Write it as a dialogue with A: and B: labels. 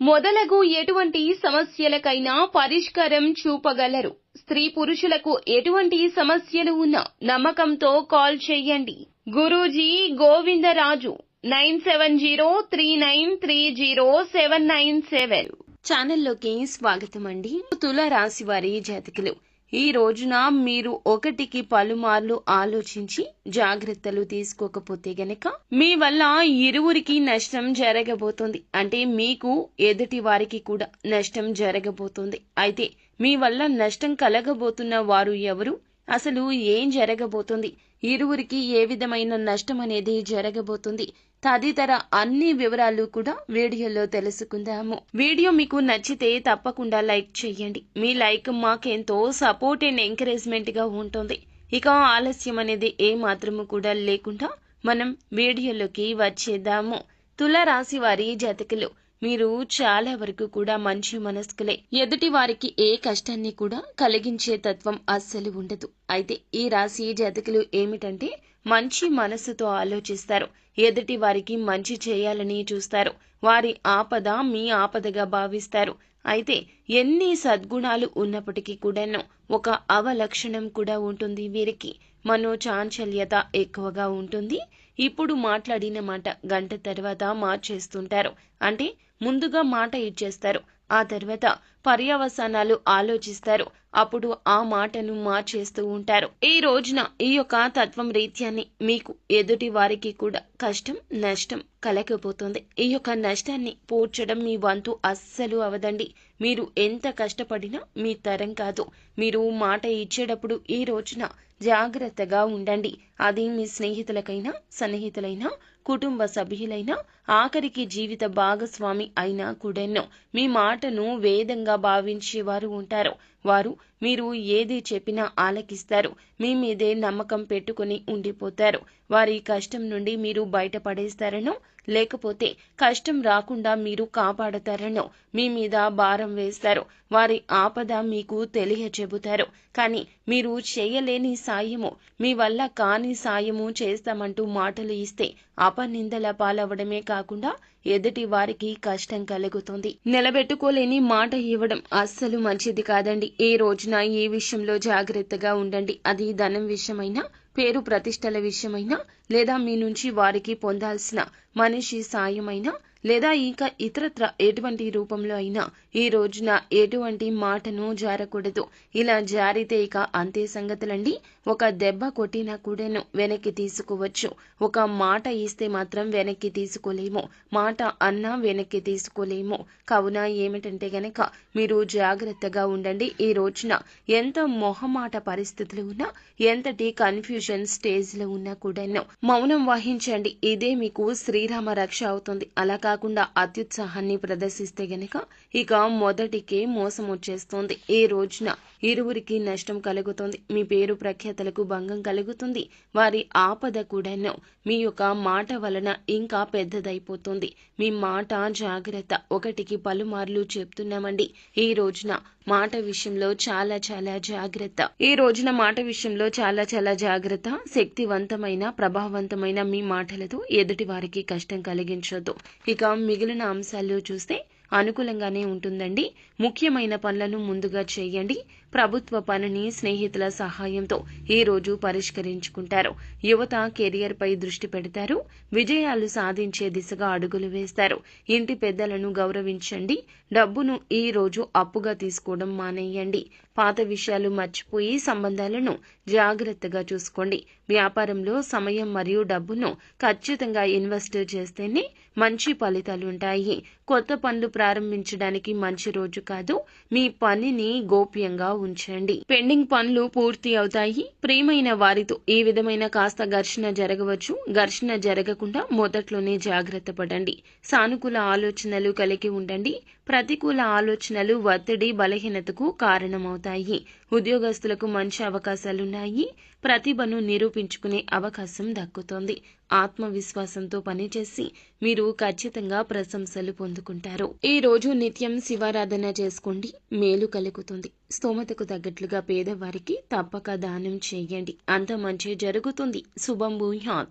A: మొదలగు ఎటువంటి సమస్యలకైనా పరిష్కారం చూపగలరు. స్త్రీ పురుషులకు ఎటువంటి సమస్యలు ఉన్నా నమ్మకంతో కాల్ చేయండి. Guruji Govindaraju nine seven zero three nine three zero seven nine seven. ఛానల్లోకి స్వాగతం అండి తుల రాశి వారి జాతకులు. ఈ రోజున మీరు ఒకటికి పలుమార్లు ఆలోచించి జాగ్రత్తలు తీసుకోకపోతే గనక మీ వల్ల ఇరువురికి నష్టం జరగబోతుంది. అంటే మీకు ఎదుటి వారికి కూడా నష్టం జరగబోతుంది. అయితే మీ వల్ల నష్టం కలగబోతున్న వారు ఎవరు? అసలు ఏం జరగబోతుంది? ఇరువురికి ఏ విధమైన నష్టం అనేది జరగబోతుంది? తదితర అన్ని వివరాలు కూడా వీడియోలో తెలుసుకుందాము. వీడియో మీకు నచ్చితే తప్పకుండా లైక్ చేయండి. మీ లైక్ మాకెంతో సపోర్ట్ అండ్ ఎంకరేజ్మెంట్గా ఉంటుంది. ఇక ఆలస్యం అనేది ఏ మాత్రము కూడా లేకుండా మనం వీడియోలోకి వచ్చేద్దాము. తుల రాశి వారి జతకులు మీరు చాలా వరకు కూడా మంచి మనస్కులే. ఎదుటి వారికి ఏ కష్టాన్ని కూడా కలిగించే తత్వం అస్సలు ఉండదు. అయితే ఈ రాశి జతకులు ఏమిటంటే మంచి మనసుతో ఆలోచిస్తారు. ఎదుటి వారికి మంచి చేయాలని చూస్తారు. వారి ఆపద మీ ఆపదగా భావిస్తారు. అయితే ఎన్ని సద్గుణాలు ఉన్నప్పటికీ కూడాను ఒక అవలక్షణం కూడా ఉంటుంది వీరికి. మనోచాంచల్యత ఎక్కువగా ఉంటుంది. ఇప్పుడు మాట్లాడిన మాట గంట తర్వాత మార్చేస్తుంటారు. అంటే ముందుగా మాట ఇచ్చేస్తారు. ఆ తర్వాత పర్యవసానాలు ఆలోచిస్తారు. అప్పుడు ఆ మాటను మార్చేస్తూ ఉంటారు. ఈ రోజున ఈ యొక్క తత్వం రీత్యాన్ని మీకు ఎదుటి వారికి కూడా కష్టం నష్టం కలగబోతుంది. ఈ యొక్క నష్టాన్ని పూడ్చడం మీ వంతు అస్సలు అవదండి. మీరు ఎంత కష్టపడినా మీ తరం కాదు. మీరు మాట ఇచ్చేటప్పుడు ఈ రోజున జాగ్రత్తగా ఉండండి. అది మీ స్నేహితులకైనా సన్నిహితులైనా కుటుంబ సభ్యులైనా ఆఖరికి జీవిత భాగస్వామి అయినా కూడాను. మీ మాటను వేదంగా భావించేవారు ఉంటారు వారు మీరు ఏది చెప్పినా ఆలకిస్తారు. మీ మీదే నమ్మకం పెట్టుకుని ఉండిపోతారు. వారి కష్టం నుండి మీరు బయటపడేస్తారనో లేకపోతే కష్టం రాకుండా మీరు కాపాడతారనో మీ మీద భారం వేస్తారు. వారి ఆపద మీకు తెలియచెబుతారు. కానీ మీరు చేయలేని సాయము మీ వల్ల కాని సాయము చేస్తామంటూ మాటలు ఇస్తే అపనిందల పాలవడమే కాకుండా ఎదుటి వారికి కష్టం కలుగుతుంది. నిలబెట్టుకోలేని మాట ఇవ్వడం అస్సలు మంచిది కాదండి. ఏ రోజున ఏ విషయంలో జాగ్రత్తగా ఉండండి. అది ధనం విషయమైనా పేరు ప్రతిష్టల విషయమైనా లేదా మీ నుంచి వారికి పొందాల్సిన మనిషి సాయమైనా లేదా ఇంకా ఇతరత్ర ఎటువంటి రూపంలో అయినా ఈ రోజున ఎటువంటి మాటను జారకూడదు. ఇలా జారితే ఇక అంతే సంగతులండి. ఒక దెబ్బ కొట్టినా కూడాను వెనక్కి తీసుకోవచ్చు. ఒక మాట ఇస్తే మాత్రం వెనక్కి తీసుకోలేము. మాట అన్నా వెనక్కి తీసుకోలేము. కావున ఏమిటంటే గనక మీరు జాగ్రత్తగా ఉండండి. ఈ రోజున ఎంత మొహమాట పరిస్థితులు ఉన్నా ఎంతటి కన్ఫ్యూజన్ స్టేజ్లో ఉన్నా కూడాను మౌనం వహించండి. ఇదే మీకు శ్రీరామ రక్ష అవుతుంది. అలా కాకుండా అత్యుత్సాహాన్ని ప్రదర్శిస్తే గనక ఇక మొదటికే మోసం వచ్చేస్తుంది. ఈ రోజున ఇరువురికి నష్టం కలుగుతుంది. మీ పేరు ప్రఖ్యాతలకు భంగం కలుగుతుంది. వారి ఆపద కూడాను మీ యొక్క మాట వలన ఇంకా పెద్దదైపోతుంది. మీ మాట జాగ్రత్త ఒకటికి పలుమార్లు చెప్తున్నామండి. ఈ రోజున మాట విషయంలో చాలా చాలా జాగ్రత్త. ఈ రోజున మాట విషయంలో చాలా చాలా జాగ్రత్త. శక్తివంతమైన ప్రభావవంతమైన మీ మాటలతో ఎదుటి వారికి కష్టం కలిగించదు ఇక మిగిలిన అంశాలు చూస్తే అనుకూలంగానే ఉంటుందండి. ముఖ్యమైన పనులను ముందుగా చేయండి. ప్రభుత్వ పనిని స్నేహితుల సహాయంతో ఈ రోజు పరిష్కరించుకుంటారు. యువత కెరియర్ పై దృష్టి పెడతారు. విజయాలు సాధించే దిశగా అడుగులు వేస్తారు. ఇంటి పెద్దలను గౌరవించండి. డబ్బును ఈ రోజు అప్పుగా తీసుకోవడం మానేయండి. పాత విషయాలు మర్చిపోయి సంబంధాలను జాగ్రత్తగా చూసుకోండి. వ్యాపారంలో సమయం మరియు డబ్బును ఖచ్చితంగా ఇన్వెస్ట్ చేస్తేనే మంచి ఫలితాలు ఉంటాయి. కొత్త పనులు ప్రారంభించడానికి మంచి రోజు కాదు. మీ పనిని గోప్యంగా ఉంచండి. పెండింగ్ పనులు పూర్తి అవుతాయి. ప్రియమైన వారితో ఈ విధమైన కాస్త ఘర్షణ జరగవచ్చు. ఘర్షణ జరగకుండా మొదట్లోనే జాగ్రత్త పడండి. సానుకూల ఆలోచనలు కలిగి ఉండండి. ప్రతికూల ఆలోచనలు ఒత్తిడి బలహీనతకు కారణమవుతాయి. ఉద్యోగస్తులకు మంచి అవకాశాలున్నాయి. ప్రతిభను నిరూపించుకునే అవకాశం దక్కుతోంది. ఆత్మవిశ్వాసంతో పనిచేసి మీరు ఖచ్చితంగా ప్రశంసలు పొందుకుంటారు. ఈ రోజు నిత్యం శివారాధన చేసుకోండి. మేలు కలుగుతుంది. స్తోమతకు తగ్గట్లుగా పేదవారికి తప్పక దానం చేయండి. అంత మంచి జరుగుతుంది. శుభం భూయాత్.